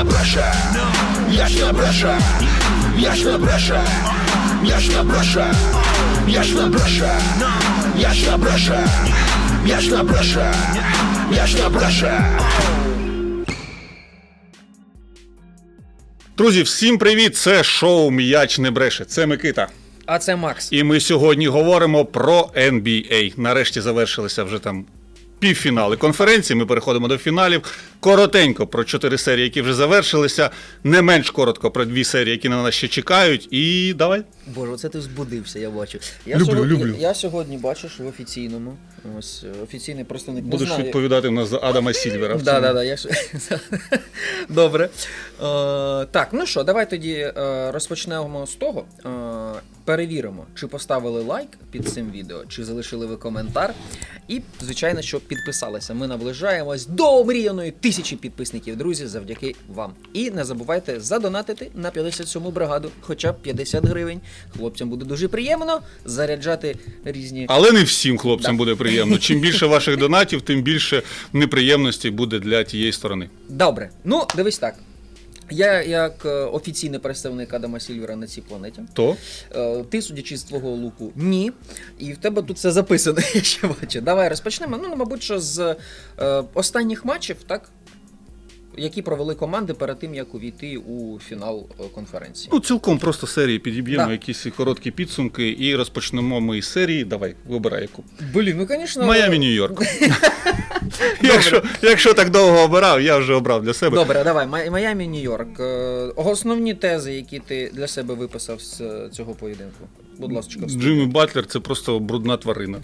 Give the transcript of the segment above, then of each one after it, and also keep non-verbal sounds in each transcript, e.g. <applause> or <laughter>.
я ж не бреше, я ж не бреше, я ж не бреше, я ж не бреше, я ж не бреше, я ж не бреше, я ж не бреше. Друзі, всім привіт! Це шоу М'яч не бреше. Це Микита. А це Макс. І ми сьогодні говоримо про NBA. Нарешті завершилися вже там півфінали конференції. Ми переходимо до фіналів. Коротенько про чотири серії, які вже завершилися. Не менш коротко про дві серії, які на нас ще чекають. І давай. Боже, оце ти збудився, я бачу. Я Люблю, сьогодні, люблю. Я, я сьогодні бачиш в офіційному. Ось е, офіційний представник. не Будеш знаю. відповідати в нас за Адама Сільвера. в Да, цьому. да, да, я ж... <laughs> Добре. Е, так, ну що, давай тоді е, розпочнемо з того. Е, перевіримо, чи поставили лайк під цим відео, чи залишили ви коментар. І, звичайно, що підписалися. Ми наближаємось до омріяної тисячі підписників, друзі, завдяки вам. І не забувайте задонатити на 57-му бригаду, хоча б 50 гривень. Хлопцям буде дуже приємно заряджати різні. Але не всім хлопцям Да. буде приємно. Чим більше ваших донатів, тим більше неприємностей буде для тієї сторони. Добре, ну дивись так. Я, як е, офіційний представник Адама Сільвера на цій планеті, То е, ти, судячи з твого луку, ні. І в тебе тут все записано, <laughs> я ще бачу. Давай розпочнемо. Ну, мабуть, що з е, останніх матчів, так? Які провели команди перед тим, як увійти у фінал е, конференції. Ну, цілком просто серії підіб'ємо Да. якісь короткі підсумки і розпочнемо ми із серії. Давай, вибирай яку. Блін, ну звісно. Майамі, Нью-Йорк. <laughs> <laughs> якщо, якщо так довго обирав, я вже обрав для себе. Добре, давай. Май- Майамі, Нью-Йорк. Е, Основні тези, які ти для себе виписав з е, цього поєдинку. Будь ласка. Джиммі Батлер це просто брудна тварина.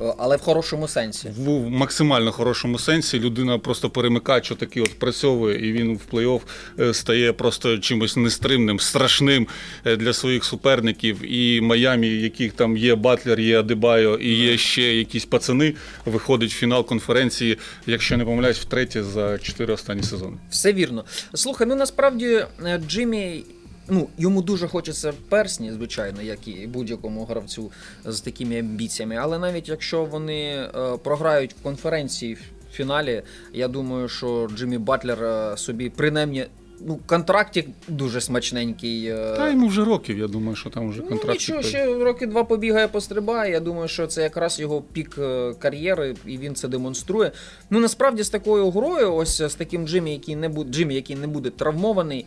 Е, але в хорошому сенсі. В максимально хорошому сенсі людина просто перемикач отакий от працьовує, і він в плей-офф е, стає просто чимось нестримним, страшним е, для своїх суперників. І Майамі, яких там є Батлер, є Адебайо і є ще якісь пацани, виходить в фінал конференції, якщо не помиляюсь, втретє за чотири останні сезони. Все вірно. Слухай, ну насправді Джиммі. Ну, йому дуже хочеться персні, звичайно, як і будь-якому гравцю з такими амбіціями. Але навіть якщо вони е, програють в конференції в фіналі, я думаю, що Джиммі Батлер е, собі принаймні. Ну, контрактик дуже смачненький. е, Та йому вже років, я думаю, що там вже Ну, контракт. нічого, ще роки два побігає, пострибає. Я думаю, що це якраз його пік кар'єри, і він це демонструє. Ну насправді з такою грою, ось з таким Джиммі, який не буде Джиммі, який не буде травмований.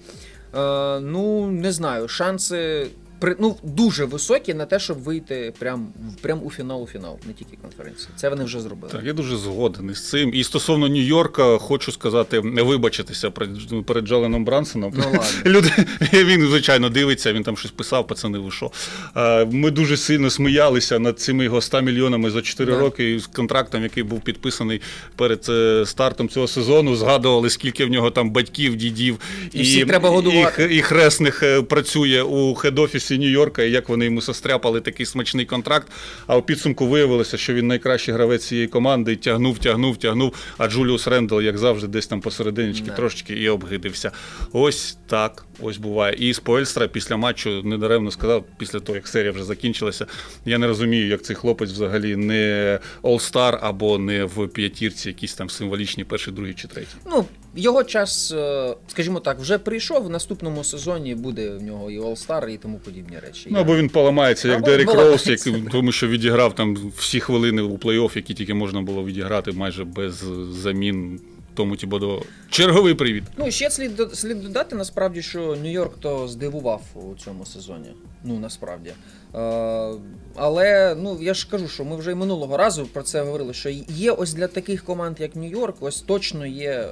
Е, ну не знаю, шанси при ну дуже високі на те, щоб вийти прям, прям у фінал у фінал, не тільки конференції. Це вони вже зробили. Так, я дуже згоден із цим. І стосовно Нью-Йорка, хочу сказати, не вибачитися перед, перед Джаленом Брансоном. Ну, ладно. <laughs> Люди, <laughs> він, звичайно, дивиться, він там щось писав, пацани, ви що. Е, Ми дуже сильно сміялися над цими його 100 мільйонами за 4 Да. роки з контрактом, який був підписаний перед е, стартом цього сезону. Згадували, скільки в нього там батьків, дідів І всіх треба годувати. і, і хресних е, працює у хед-офісі Нью-Йорка, і як вони йому состряпали такий смачний контракт. А у підсумку виявилося, що він найкращий гравець цієї команди, і тягнув, тягнув, тягнув. А Джуліус Рендл, як завжди, десь там посерединочки Да. трошечки і обгидився. Ось так, ось буває. І Споельстра після матчу недаремно сказав, після того, як серія вже закінчилася. Я не розумію, як цей хлопець взагалі не All-Star або не в п'ятірці, якісь там символічні перший, другий чи третій. Ну, його час, е, скажімо так, вже прийшов. В наступному сезоні буде в нього і All-Star, і тому подібні речі. Ну, або він поламається, як Або Дерек. Роуз, як, тому що відіграв там всі хвилини у плей-офф, які тільки можна було відіграти майже без замін. Тому Тібодо. Черговий привіт. Ну, ще слід, слід додати, насправді, що Нью-Йорк то здивував у цьому сезоні. Ну, насправді. Е, але ну, я ж кажу, що ми вже і минулого разу про це говорили, що є ось для таких команд, як Нью-Йорк, ось точно є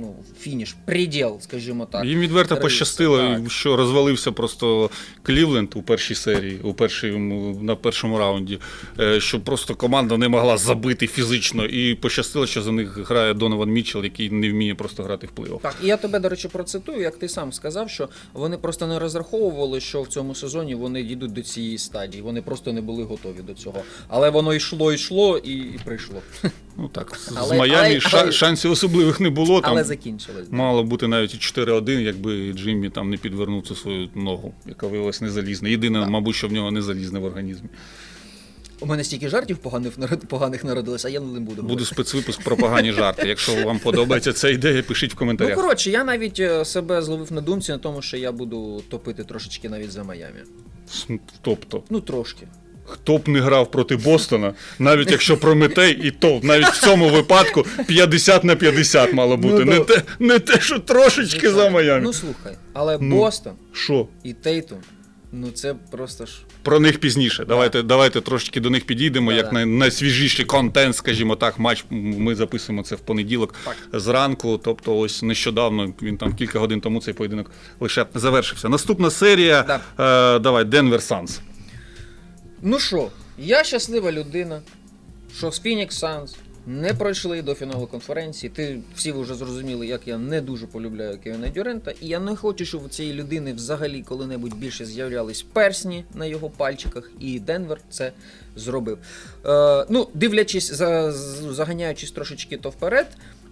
ну, фініш, приділ, скажімо так. Їм відверто Риса, пощастило, так. що розвалився просто Клівленд у першій серії, у першому, на першому раунді, е, що просто команда не могла забити фізично. І пощастило, що за них грає Донован Мітчелл, який не вміє просто грати в плей-офф. Так, і я тебе, до речі, процитую, як ти сам сказав, що вони просто не розраховували, що в цьому сезоні вони дійдуть до цієї стадії. Вони просто не були готові до цього. Але воно йшло, йшло і, і прийшло. Ну так, з Але- Майамі але- ша- але- шансів особливих не було. Там Але закінчилось. Мало бути навіть і 4-1, якби Джиммі там не підвернув цю свою ногу, яка виявилась незалізна. Єдине, Так. мабуть, що в нього не залізне в організмі. У мене стільки жартів поганих, народ- поганих народилось, а я не буду. Буде говорити. спецвипуск про погані жарти. Якщо вам подобається ця ідея, пишіть в Ну, коментарях. коротше, я навіть е, себе зловив на думці на тому, що я буду топити трошечки навіть за Майамі. Тобто, Ну, трошки. Хто б не грав проти Бостона, навіть якщо Прометей, і то навіть в цьому випадку 50 на 50 мало бути. Ну, не, да. те, не те, що трошечки за Майамі. Ну слухай, але Ну. Бостон Що? і Тейтум, ну це просто ж. Про них пізніше. Давайте, давайте трошки до них підійдемо. Да, як да. най, найсвіжіший контент, скажімо так, матч. Ми записуємо це в понеділок Так. зранку. Тобто, ось нещодавно він там кілька годин тому цей поєдинок лише завершився. Наступна серія. Е, давай, Денвер Санс. Ну що, я щаслива людина, що з Phoenix Suns не пройшли до фіналу конференції. Ти всі вже зрозуміли, як я не дуже полюбляю Кевіна Дюрента, і я не хочу, щоб у цієї людини взагалі коли-небудь більше з'являлись персні на його пальчиках, і Денвер це зробив. Е, ну, дивлячись, за, заганяючись трошечки то вперед.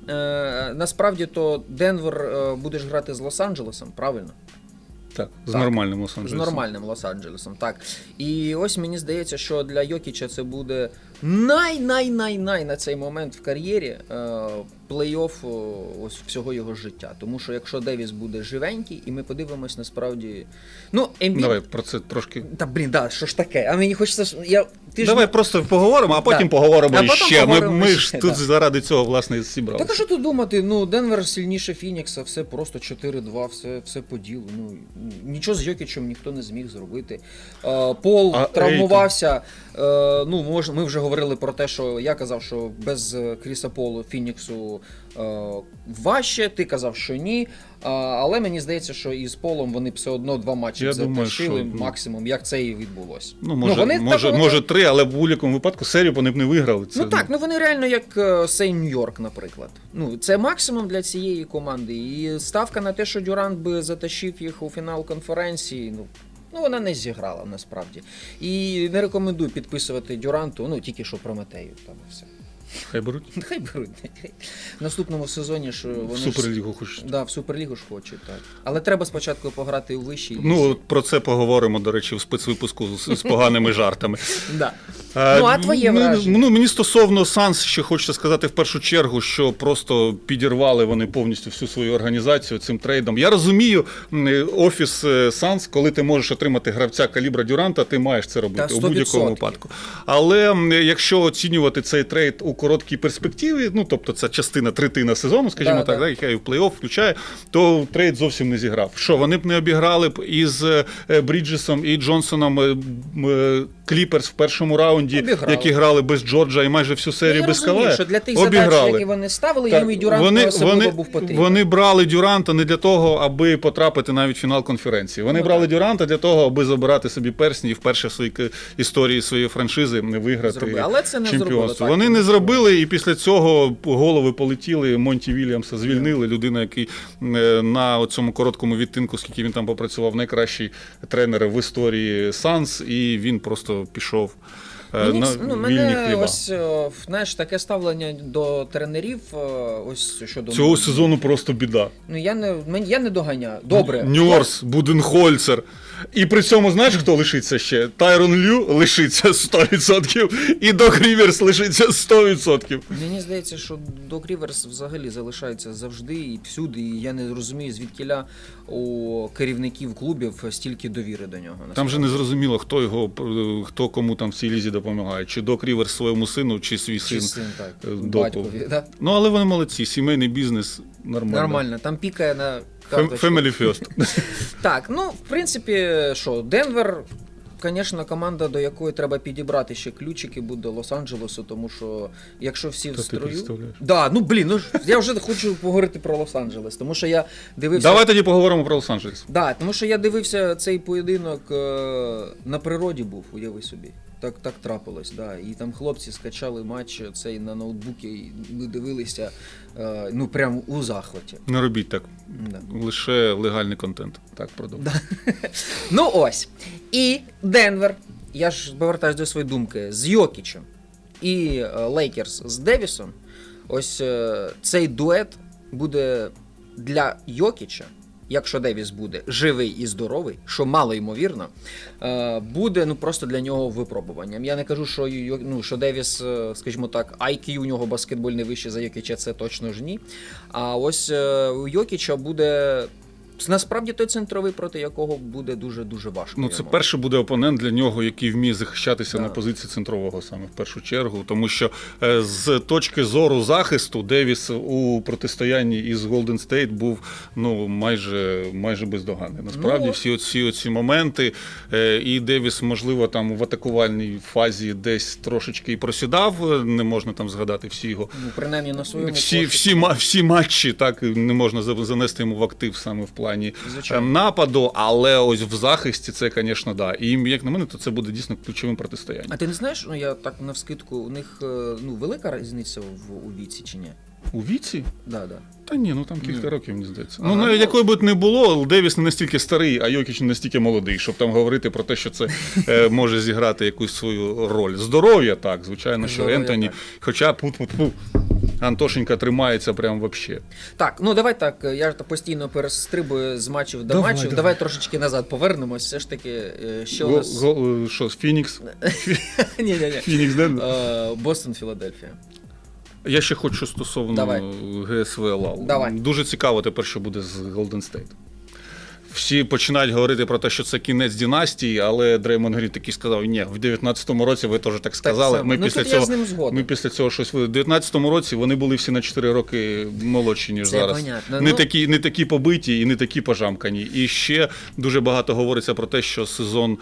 Е, насправді то Денвер е, будеш грати з Лос-Анджелесом, правильно? Так, з Так. нормальним Лос-Анджелесом. нормальним Лос-Анджелесом, так. І ось мені здається, що для Йокіча це буде най-най-най-най на цей момент в кар'єрі плей-офф ось всього його життя. Тому що якщо Девіс буде живенький, і ми подивимось насправді. Ну, Ембіт... Давай про це трошки. Та блін, да, що ж таке? А мені хочеться. Я... Ти ж Давай просто поговоримо, а потім поговоримо А ще. поговоримо ми, ми ж ще, тут да. заради цього власне і Так а зібралися. що тут думати? Ну, Денвер сильніше Фінікса, все просто 4-2, все, все по ділу. Ну, нічого з Йокічем ніхто не зміг зробити. Е, Пол А травмувався. Е, ну, мож, ми вже говорили про те, що я казав, що без е, Кріса Полу Фініксу важче, ти казав, що ні. А, але мені здається, що із Полом вони все одно два матчі затащили ну, максимум, як це і відбулося. Ну, може, вони може, так- може три, але в будь-якому випадку серію вони б не виграли. Це, Ну так, ну вони реально як е, Сей Нью-Йорк, наприклад. Ну, це максимум для цієї команди. І ставка на те, що Дюрант би затащив їх у фінал конференції, ну. Ну, вона не зіграла насправді. І не рекомендую підписувати Дюранту, ну тільки що Прометею там і все. Хай беруть. <laughs> Хай беруть. В наступному сезоні ж В вони. ж- Суперлігу хочуть. Да, в Суперлігу ж хочуть, так. Але треба спочатку пограти у вищій. Ну, про це поговоримо, до речі, в спецвипуску з, з поганими жартами. <laughs> да. Е, Ну, а твоє враження? Ну, мені стосовно Санс ще хочеться сказати в першу чергу, що просто підірвали вони повністю всю свою організацію цим трейдом. Я розумію, е, офіс е, Санс, коли ти можеш отримати гравця калібра Дюранта, ти маєш це робити Та, у будь-якому випадку. Але якщо оцінювати цей трейд у короткій перспективі, ну тобто це частина третина сезону, скажімо Да, так, да. яка і в плей-офф включає, то трейд зовсім не зіграв. Що вони б не обіграли б із Бріджесом і Джонсоном Кліперс в першому раунді, Обіграли. які грали без Джорджа і майже всю серію я без Кавая, що для тих обіграли. задач, які вони ставили, Так, їм і Дюрант вони, особливо вони, був потрібен. вони брали Дюранта не для того, аби потрапити навіть в фінал конференції. Вони Ну, брали так. Дюранта для того, аби забирати собі персні і вперше в своїй історії своєї франшизи не виграти Зробили. Але це не чемпіонство. так, вони не зробили, і після цього голови полетіли. Монті Вільямса звільнили. Людина, який е, на цьому короткому відтинку, скільки він там попрацював, найкращий тренер в історії Санс, і він просто пішов. Мені, на ну, мене хліба. ось е, знаєш, таке ставлення до тренерів. е, Ось щодо Цього сезону просто біда. Ну я не я не доганяю. Добре, Ньорс, Буденхольцер. І при цьому знаєш, хто лишиться ще? Тайрон Лю лишиться 100%, і Док Ріверс лишиться 100%. Мені здається, що Док Ріверс взагалі залишається завжди і всюди. І я не розумію, звідкіля у керівників клубів стільки довіри до нього. Там же не зрозуміло, хто його хто кому там в цій лізі допомагає. Чи Док Ріверс своєму сину, чи свій Чи син. син, так, е, Доку. батькові. Да? Ну, але вони молодці, сімейний бізнес нормально. Нормально, там пікає на Фем- карточку. Family first. <laughs> Так, ну в принципі, що, Денвер, звісно, команда, до якої треба підібрати ще ключики, буде Лос-Анджелесу, тому що якщо всі в Та ти строю. представляєш. Да, ну блін, ну ж, я вже хочу поговорити про Лос-Анджелес, тому що я дивився. Давай тоді поговоримо про Лос-Анджелес. Да, тому що я дивився цей поєдинок е, на природі був, уяви собі. Так, так трапилось, да. І там хлопці скачали матч цей на ноутбуки, і ми дивилися, е, ну прям у захваті. Не робіть так. Да. Лише легальний контент. Так, продовжуй. <laughs> Ну ось. І Денвер, я ж повертаюсь до своєї думки, з Йокічем і е, Лейкерс з Девісом. Ось е, цей дует буде для Йокіча якщо Девіс буде живий і здоровий, що мало ймовірно, е, буде ну просто для нього випробуванням. Я не кажу, що ну, що Девіс, е, скажімо так, IQ у нього баскетбольний вищий за Йокіча, це точно ж ні. А ось е, у Йокіча буде. Насправді той центровий, проти якого буде дуже дуже важко. Ну, це йому. перший буде опонент для нього, який вміє захищатися Так. на позиції центрового саме в першу чергу. Тому що е, з точки зору захисту Девіс у протистоянні із Голден Стейт був ну майже майже бездоганний. Насправді, Ну, всі оці, оці моменти. е, І Девіс, можливо, там в атакувальній фазі десь трошечки і просідав. е, Не можна там згадати всі його Ну, принаймні на своєму всі, всі, ма- всі матчі так не можна занести йому в актив саме в плані Звичайно. е, нападу, але ось в захисті це, звісно, да. І як на мене, то це буде дійсно ключовим протистоянням. А ти не знаєш, ну я так навскидку, у них е, ну велика різниця в у віці чи ні? У віці? Да, да. Та ні, ну там кілька Ні. років, мені здається. Ага, ну, навіть ну- якої б не було, Девіс не настільки старий, а Йокіч не настільки молодий, щоб там говорити про те, що це е, <laughs> може зіграти якусь свою роль. Здоров'я, так, звичайно, що Ентоні. так. Хоча пу-пу-пу, Антошенька тримається прям вообще. Так, ну давай так. Я ж постійно перестрибую з матчів до Давай, матчів. давай. Давай. трошечки назад повернемось. Все ж таки, що що у нас. го- е, Що, Фінікс? ні, ні, ні. Фінікс де? Бостон, Філадельфія. Я ще хочу стосовно Давай. ГСВ Лау. Давай. Дуже цікаво тепер, що буде з Голден Стейт. Всі починають говорити про те, що це кінець династії, але Дреймон Грін такий сказав: ні, в 19-му році ви теж так сказали. само. ми, Ну, після тут я цього, з ним ми після цього щось В 19-му році вони були всі на 4 роки молодші, ніж Це зараз. понятно. Не, Ну- такі, не такі побиті і не такі пожамкані. І ще дуже багато говориться про те, що сезон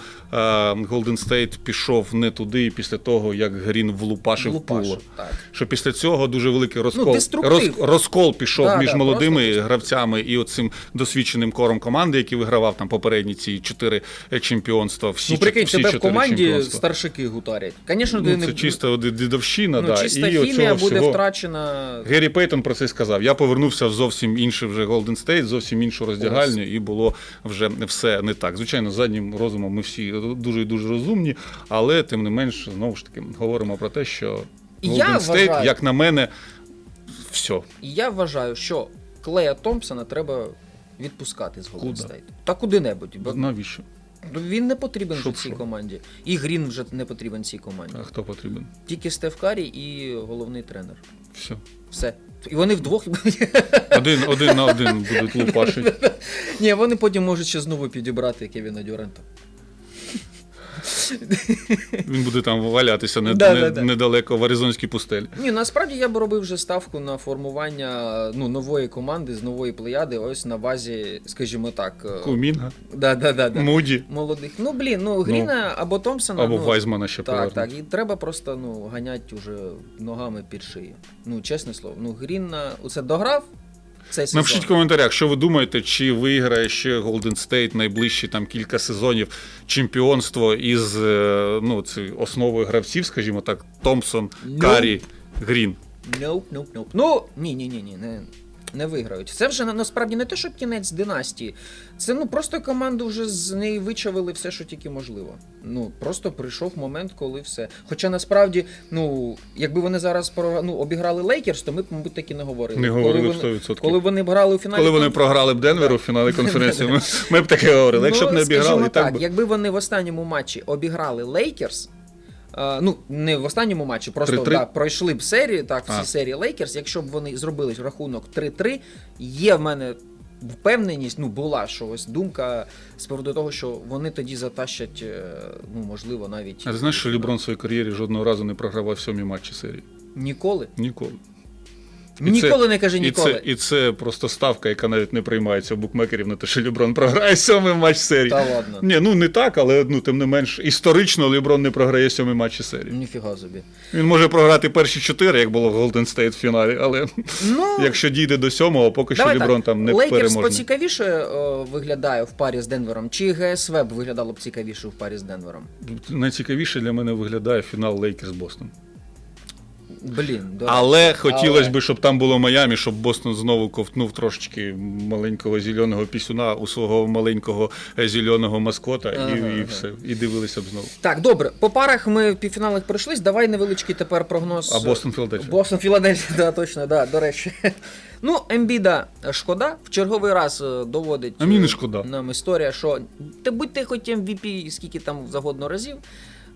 Голден Стейт пішов не туди після того, як Грін влупашив Лупаш, пуло. Так. Що після цього дуже великий розкол, Ну, роз- розкол пішов Да, між да, молодими просто гравцями і оцим досвідченим кором команди, який вигравав там попередні ці чотири е, чемпіонства. Всі, ну, прикинь, всі тебе в команді старшики гутарять. Ти Ну, не це чисто ді- дідовщина, ну, да. чиста і хімія буде всього... втрачена. Геррі Пейтон про це сказав. Я повернувся в зовсім інший вже Голден Стейт, зовсім іншу роздягальню, і було вже все не так. Звичайно, заднім розумом ми всі дуже і дуже розумні, але тим не менш, знову ж таки, говоримо про те, що Голден Стейт, вважаю- як на мене, все. Я вважаю, що Клея Томпсона треба відпускати з Golden Куда? State. Та куди-небудь. Бо Навіщо? ну, Він не потрібен Щоб цій що? команді. І Грін вже не потрібен цій команді. А хто потрібен? Тільки Стеф Карі і головний тренер. Все. Все. І вони вдвох. <laughs> Один, один на один будуть лупашити. <laughs> Ні, вони потім можуть ще знову підібрати Кевіна Дюрента. Він буде там валятися не, Да, не- да, да. недалеко в Аризонській пустелі. Ні, насправді я б робив вже ставку на формування ну, нової команди з нової плеяди, ось на базі, скажімо так. е, Кумінга, Да, да, да, да. Муді Молодих. Ну, блін, ну Гріна або Томпсона. або ну, Вайзмана ще Так, повернуть. так. І треба просто ну, ганять уже ногами під шию. Ну, чесне слово. Ну, Грін на оце дограв цей сезон. Напишіть в коментарях, що ви думаєте, чи виграє ще Golden State найближчі там кілька сезонів чемпіонство із е, ну, основою гравців, скажімо так, Томпсон, Ну. Карі, Грін. Nope, nope, nope. Ну, ні, ні, ні, ні, не, не виграють. Це вже насправді не те, що кінець династії. Це ну просто команду вже з неї вичавили все, що тільки можливо. Ну просто прийшов момент, коли все. Хоча насправді, ну, якби вони зараз про ну, обіграли Лейкерс, то ми б, мабуть, так і не говорили. Не Коли говорили б вони- 100%. Коли вони б грали у фіналі. Коли вони програли б Денверу в фіналі конференції, ми, <laughs> ми б таке говорили. Якщо б не Ну, обіграли, і так так, би. якби вони в останньому матчі обіграли Лейкерс. Е, Ну, не в останньому матчі, просто 3-3? да, пройшли б серію, так, всі А. серії Лейкерс. Якщо б вони зробили рахунок 3-3, є в мене впевненість, ну була що ось думка з приводу того, що вони тоді затащать, е, ну можливо, навіть А ти знаєш, що Ліброн в своїй кар'єрі жодного разу не програвав сьомі матчі серії? ніколи. Ніколи. І Ніколи це- не кажи І ніколи. це, і це просто ставка, яка навіть не приймається у букмекерів на те, що Ліброн програє сьомий матч серії. Та ладно. Ні, ну не так, але ну, тим не менш, історично Ліброн не програє сьомий матчі серії. Ніфіга собі. Він може програти перші чотири, як було в Голден Стейт в фіналі, але Ну, <laughs> якщо дійде до сьомого, поки що Ліброн там не Лейкерс переможний. поцікавіше е, виглядає в парі з Денвером, чи ГСВ б виглядало б цікавіше в парі з Денвером? Найцікавіше для мене виглядає фінал Лейкерс Бостон. Блін, до Але хотілося Але- б, щоб там було Майамі, щоб Бостон знову ковтнув трошечки маленького зеленого пісюна у свого маленького е, зеленого маскота, Ага, і, і все. І дивилися б знову. Так, добре, по парах ми в півфіналах пройшлись. Давай невеличкий тепер прогноз. А Бостон Філадельфія? Бостон Філадельфія, да, точно, да, до речі. Ну, Ембіда шкода, в черговий раз е, доводить А мені не е, шкода. нам історія, що ти будь ти хоч MVP скільки там завгодно разів,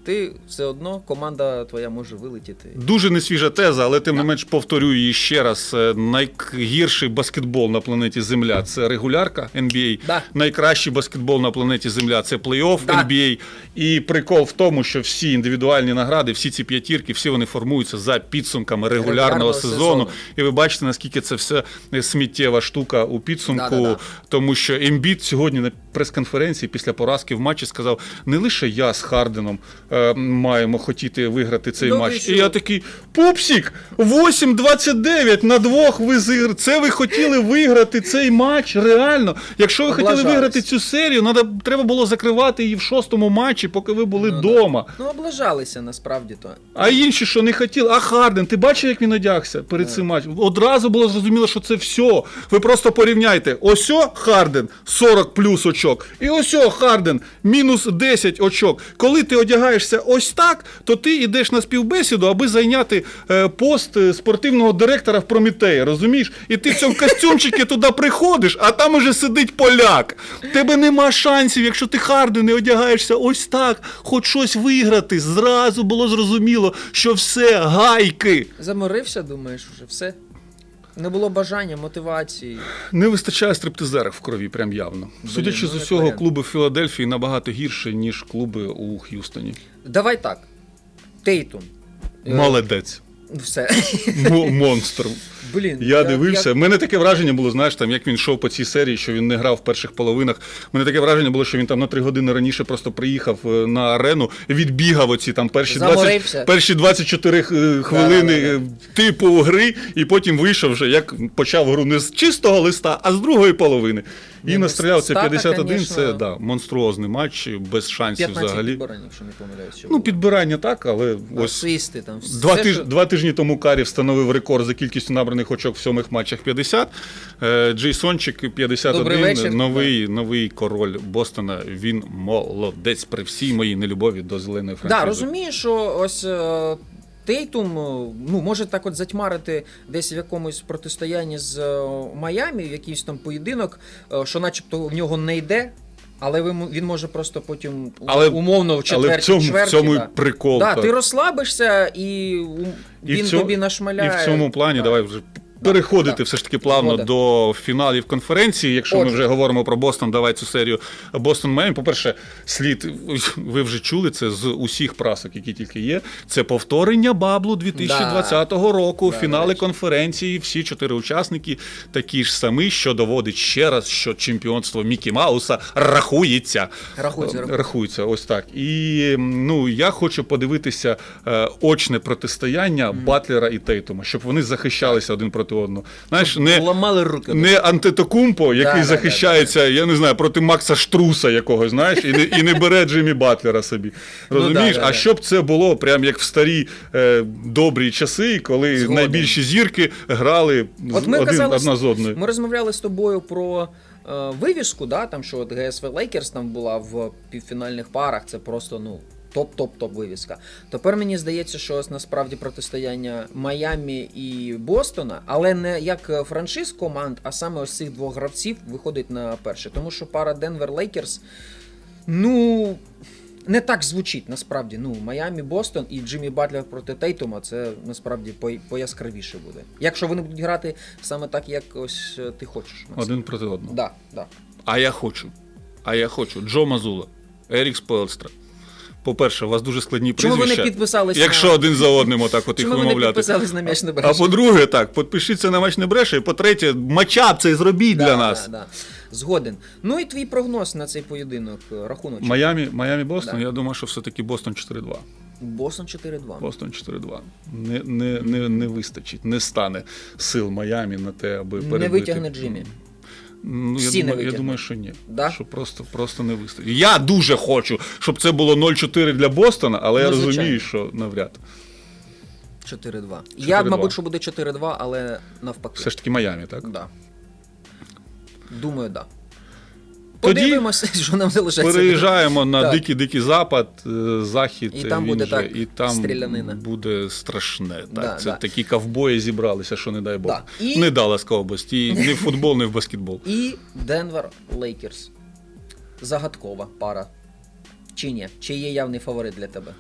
ти все одно команда твоя може вилетіти. Дуже несвіжа теза, але тим не менш повторюю її ще раз. Е, Найгірший баскетбол на планеті Земля це регулярка NBA. Да. Найкращий баскетбол на планеті Земля це плей-офф Да. NBA. І прикол в тому, що всі індивідуальні награди, всі ці п'ятірки, всі вони формуються за підсумками регулярного, Регулярного сезону. сезону. І ви бачите, наскільки це все сміттєва штука у підсумку, Да-да-да. тому що Ембіт сьогодні на прес-конференції після поразки в матчі сказав: не лише я з Харденом е, маємо хотіти виграти цей Ну, матч. І я такий: Пупсік, 8-29 на двох ви зігр. Це ви хотіли виграти цей матч. Реально. Якщо ви хотіли виграти цю серію, надо, треба було закривати її в шостому матчі, поки ви були Ну, да. вдома. Ну, облажалися насправді то. А інші, що не хотіли. А Харден, ти бачив, як він одягся перед цим матчем? Одразу було зрозуміло, що це все. Ви просто порівняйте. Осьо Харден 40 плюс очок. І осьо Харден мінус 10 очок. Коли ти одягаєшся ось так, то ти йдеш на співбесіду, аби зайняти е, пост е, спортивного директора в Промітеї. Розумієш? І ти в цьому костюмчику туди приходиш, а там уже сидить поляк. Тебе нема шансів, якщо ти Харден не одягаєшся ось так, хоч щось виграти. Зразу було зрозуміло, що все гайки. Заморився, думаєш, вже все. Не було бажання, мотивації. Не вистачає стриптизерів в крові, прям явно. Судячи ну, з усього, клуби в Філадельфії набагато гірше, ніж клуби у Х'юстоні. Давай так. Тейтум. Е, Молодець. Все. Мо- Монстр. Блін. Я дивився. У мене таке враження було, знаєш, там як він йшов по цій серії, що він не грав в перших половинах. Мене таке враження було, що він там на три години раніше просто приїхав е, на арену, відбігав оці там перші 20, Заморився. перші 24 е, хвилини Да-да-да. е, типу гри, і потім вийшов вже, як почав гру не з чистого листа, а з другої половини. І ну, настріляв це 51, конечно, це да, монструозний матч, без шансів 15 взагалі. підбирань, якщо не помиляюсь. Ну, підбирання так, але ось Асисти там. все, Два, тиж... що- Два тижні тому Карі встановив рекорд за кількістю набраних очок в сьомих матчах 50. Е, Джейсончик 51. Вечір. Новий, новий король Бостона. Він молодець при всій моїй нелюбові до зеленої франшизи. Да, розумію, що ось е, Тейтум е, ну, може так от затьмарити десь в якомусь протистоянні з е, Майамі, в якийсь там поєдинок, що начебто в нього не йде. Але ви він може просто потім Але- умовно в Але в цьому, в цьому і да. прикол. Да, так. ти розслабишся і І в він цьому- тобі нашмаляє. І в цьому плані Так. давай вже переходити все ж таки плавно Згоден. до фіналів конференції. Якщо ми Отже. вже говоримо про Бостон, давай цю серію Бостон Майами. По-перше, слід ви вже чули це з усіх прасок, які тільки є. Це повторення баблу 2020 року. Да, фінали речі. конференції. Всі чотири учасники такі ж самі, що доводить ще раз, що чемпіонство Мікі Мауса рахується. Рахується, рахується. Рахується, ось так. І ну я хочу подивитися е, очне протистояння Батлера і Тейтума, щоб вони захищалися один проти одного. Знаєш, не, Ламали руки. не Антетокумпо, який да, захищається, я не знаю, проти Макса Штруса якогось, знаєш, і не, і не бере Джиммі Батлера собі. Ну, Розумієш? да, да, а щоб це було прям як в старі е, добрі часи, коли Згоден. найбільші зірки грали з- От ми один, казали, одна з одною. Ми розмовляли з тобою про е, вивіску, да, там що от ГСВ Лейкерс там була в півфінальних парах. Це просто ну. Топ-топ-топ вивіска. Тепер мені здається, що ось насправді протистояння Майамі і Бостона, але не як е, франшиз команд, а саме ось цих двох гравців виходить на перше. Тому що пара Денвер Лейкерс, ну. Не так звучить насправді. Ну, Майамі, Бостон і Джиммі Батлер проти Тейтума це насправді пояскравіше буде. Якщо вони будуть грати саме так, як ось е, ти хочеш. Максим. Один проти одного. Да, да. А я хочу. А я хочу. Джо Мазула, Ерік Спелстра. По-перше, у вас дуже складні Чому ви не підписалися? Якщо на... один за одним отак от їх Чому ви не вимовляти. підписались на м'яч не А береш? по-друге, так, підпишіться на матч не бреше. І по-третє, матчап цей зробіть для нас. Да, да. Згоден. Ну і твій прогноз на цей поєдинок, е, рахунок. Майамі, Майамі Бостон, Да. я думаю, що все-таки Бостон 4-2. Бостон 4-2. Бостон 4-2. Не, не, не, не вистачить, не стане сил Майамі на те, аби Не перебити. витягне Джиммі. Ну, Всі я, не думаю, я думаю, що ні. Да? Що просто, просто не вистачить. Я дуже хочу, щоб це було 0-4 для Бостона, але я Ну, розумію, що навряд. 4-2. Я, мабуть, що буде 4-2, але навпаки. Все ж таки Майами, так? Да. Думаю, да. Подивимося, що нам залишається. Переїжджаємо на Так. дикий дикий запад, е, захід. І там він буде же, так, і там стрілянина. буде страшне. Так, Да, це да. такі ковбої зібралися, що не дай Бог. Да. І- Не Далласька область, і не в футбол, не в баскетбол. І Денвер Лейкерс. Загадкова пара. Чи ні? Чи є явний фаворит для тебе?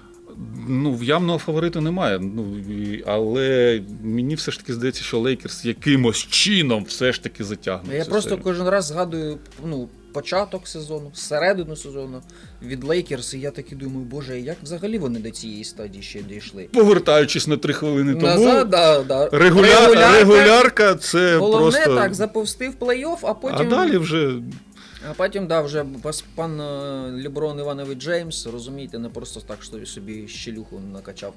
Ну, явного фаворита немає. Ну, і- але мені все ж таки здається, що Лейкерс якимось чином все ж таки затягне. Я цю просто серію. кожен раз згадую ну, початок сезону, середину сезону від Лейкерс, і я таки думаю, боже, як взагалі вони до цієї стадії ще дійшли? Повертаючись на три хвилини тому, Назад, да, да. регуля... регулярка це Головне просто. так, заповсти в плей-офф, а потім. А далі вже А потім, да, вже пан е, Леброн Іванович Джеймс, розумієте, не просто так що собі щелюху накачав.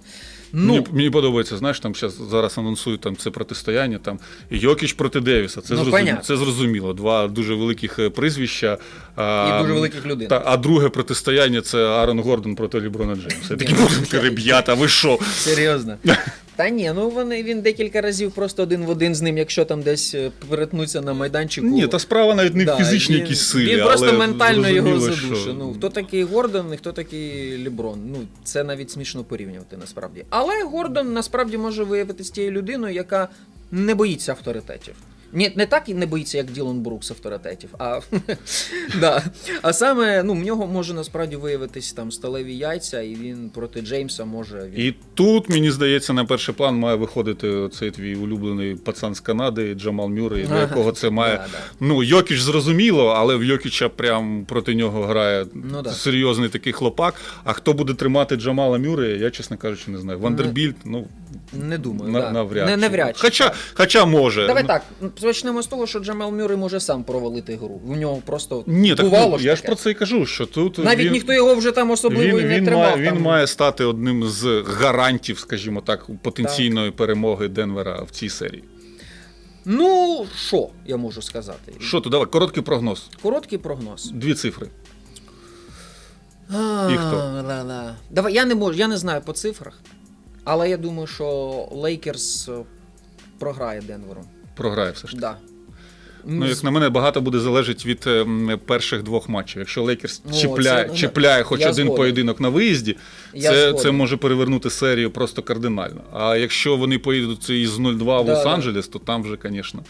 Ну, Мені, мені подобається, знаєш, там щас, зараз анонсують там це протистояння, там Йокіч проти Девіса. Це, Ну, зрозуміло, це зрозуміло. Два дуже великих е, прізвища. А, І дуже великих людей. Та, а друге протистояння це Аарон Гордон проти Ліброна Джеймса. Я такі, ребята, ви що? серйозно. Та ні, ну вони він декілька разів просто один в один з ним, якщо там десь е, перетнуться на майданчику. Ні, та справа навіть не в Да, фізичній якійсь силі. Він просто але ментально його задушив. що- Ну, хто такий Гордон і хто такий Ліброн. Ну, це навіть смішно порівнювати насправді. Але Гордон насправді може виявитися тією людиною, яка не боїться авторитетів. Ні, не так і не боїться, як Ділон Брукс авторитетів, а, <laughs> да. а саме ну, в нього може насправді виявитись там сталеві яйця, і він проти Джеймса може. Він... І тут, мені здається, на перший план має виходити цей твій улюблений пацан з Канади Джамал Мюррей, Ага. якого це має. Да, да. Ну, Йокіч зрозуміло, але в Йокіча прям проти нього грає Ну, да. серйозний такий хлопак. А хто буде тримати Джамала Мюррея, я, чесно кажучи, не знаю. Вандербільт, ну, Не думаю. на, да. навряд Не, чи. навряд чи. Хоча, хоча може. Давай Ну, так, почнемо з того, що Джамал Мюррей може сам провалити гру. В нього просто Ні, так бувало ну, ж я ж таке. про це і кажу, що тут Навіть він, ніхто його вже там особливо він, і не він, тримав. має, там. він має стати одним з гарантів, скажімо так, потенційної перемоги Денвера в цій серії. Ну, що я можу сказати? Що то, давай, короткий прогноз. Короткий прогноз. Дві цифри. А, І хто? ла-ла. Давай, я не можу, я не знаю по цифрах, але я думаю, що Лейкерс е, програє Денверу. Програє все ж таки. Да. Ну, як на мене, багато буде залежить від ем, перших двох матчів. Якщо Лейкерс О, чіпляє, це- чіпляє хоч я один згоден. поєдинок на виїзді, Я це, згоден. це може перевернути серію просто кардинально. А якщо вони поїдуть із 0-2 в Да, да. Лос-Анджелес, то там вже, звісно,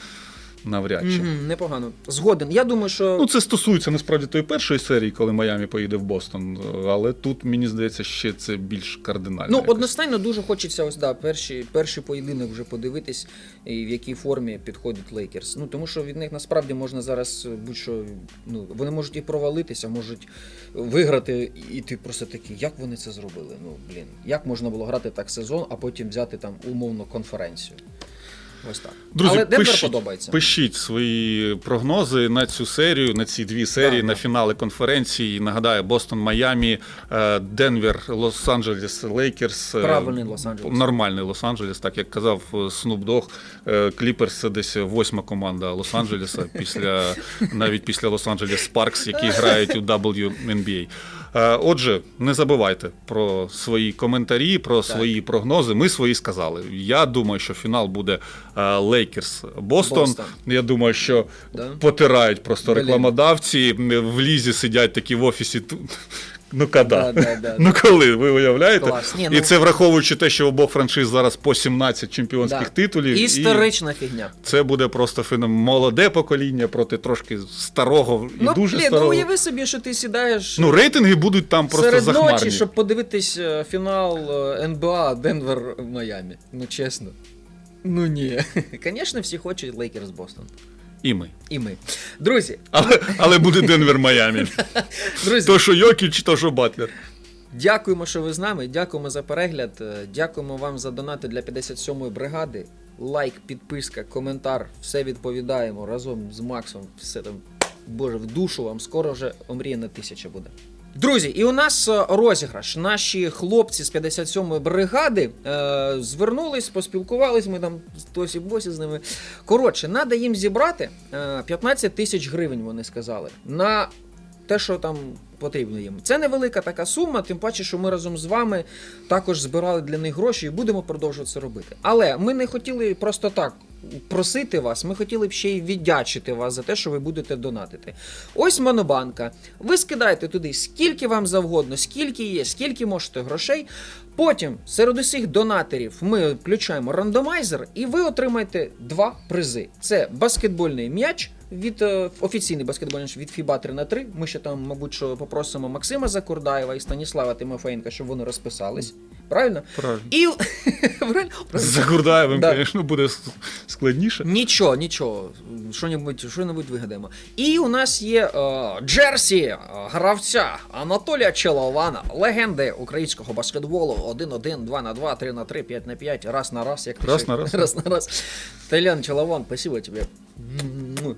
навряд чи. Мгм, непогано. Згоден. Я думаю, що Ну, це стосується насправді тої першої серії, коли Майамі поїде в Бостон. Але тут, мені здається, ще це більш кардинально. Ну, якось. одностайно дуже хочеться ось да, перший, перший поєдинок вже подивитись, і в якій формі підходить Лейкерс. Ну тому що від них насправді можна зараз е, будь-що. Ну вони можуть і провалитися, можуть виграти, і ти просто такий, як вони це зробили? Ну блін, як можна було грати так сезон, а потім взяти там умовно конференцію. Ось так. Друзі, Але Денвер пишіть, подобається. пишіть свої прогнози на цю серію, на ці дві серії, Так, на так. фінали конференції. Нагадаю, Бостон, Майамі, е, Денвер, Лос-Анджелес, Лейкерс. е, Правильний Лос-Анджелес. Нормальний Лос-Анджелес, так як казав Снуп Дог, Кліперс це десь восьма команда Лос-Анджелеса, після, <laughs> навіть після Лос-Анджелес Спаркс, які грають у WNBA. Е, Отже, не забувайте про свої коментарі, про свої прогнози. Ми свої сказали. Я думаю, що фінал буде Лейкерс. Бостон. Я думаю, що Да. потирають просто Блин. рекламодавці. В лізі сидять такі в офісі. Ну Да, да, да. Ну коли ви уявляєте? Клас. Ні, І ну- це враховуючи те, що обох франшиз зараз по 17 чемпіонських Да. титулів. і Історична фігня. Це буде просто феномен. молоде покоління проти трошки старого і ну, дуже блін, ну уяви собі, що ти сідаєш. Ну, рейтинги будуть там просто Серед захмарні. ночі, щоб подивитись е, фінал е, НБА Денвер Майамі. Ну чесно. Ну ні. <laughs> Звісно, всі хочуть Лейкерс Бостон. І ми. І ми. Друзі, Але, але буде Денвер Майамі. <laughs> друзі, То, що Йокіч, то, що Батлер. дякуємо, що ви з нами. Дякуємо за перегляд. е, Дякуємо вам за донати для 57-ї бригади. Лайк, підписка, коментар. Все відповідаємо разом з Максом. Все там, боже, в душу вам. Скоро вже омріяна тисяча буде. Друзі, і у нас е, розіграш. Наші хлопці з 57-ї бригади е, звернулись, поспілкувались. Ми там тосі босі з ними. Коротше, треба їм зібрати е, 15 тисяч гривень, вони сказали. На те, що там потрібно їм. Це невелика така сума, тим паче, що ми разом з вами також збирали для них гроші і будемо продовжувати це робити. Але ми не хотіли просто так. Просити вас, ми хотіли б ще й віддячити вас за те, що ви будете донатити. Ось монобанка. Ви скидаєте туди скільки вам завгодно, скільки є, скільки можете грошей. Потім серед усіх донаторів ми включаємо рандомайзер, і ви отримаєте два призи: це баскетбольний м'яч від е, офіційний баскетбольний від FIBA 3 на 3 Ми ще там, мабуть, що попросимо Максима Закурдаєва і Станіслава Тимофеєнка, щоб вони розписались. Правильно? Правильно. І <laughs> Правильно? За Гурдаєвим, Да. звісно, буде с- складніше. Нічого, нічого, що-небудь, що-небудь вигадаємо. І у нас є е, Джерсі е, гравця Анатолія Челована, легенди українського баскетболу 1-1, 2 на 2, 3 на 3, 5 на 5, раз на раз, як Раз пише- на раз. <laughs> раз на раз. Толян Челован, спасибо тебе. М-м-м.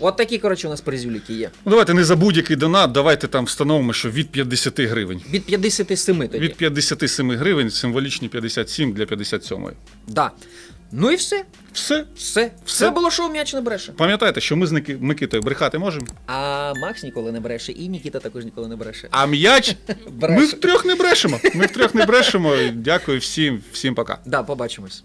От такі, коротше, у нас призюліки є. Ну, давайте не за будь-який донат, давайте там встановимо, що від 50 гривень. Від 57 тоді. Від 57 гривень символічні 57 для 57. Да. Ну і все. Все. Все. Все, було шоу м'яч не бреше. Пам'ятайте, що ми з Ники- Микитою брехати можемо, А Макс ніколи не бреше, і Нікіта також ніколи не бреше. а м'яч Бреше. ми втрьох не брешемо. Ми втрьох не брешемо. Дякую всім, всім пока. Да, побачимось.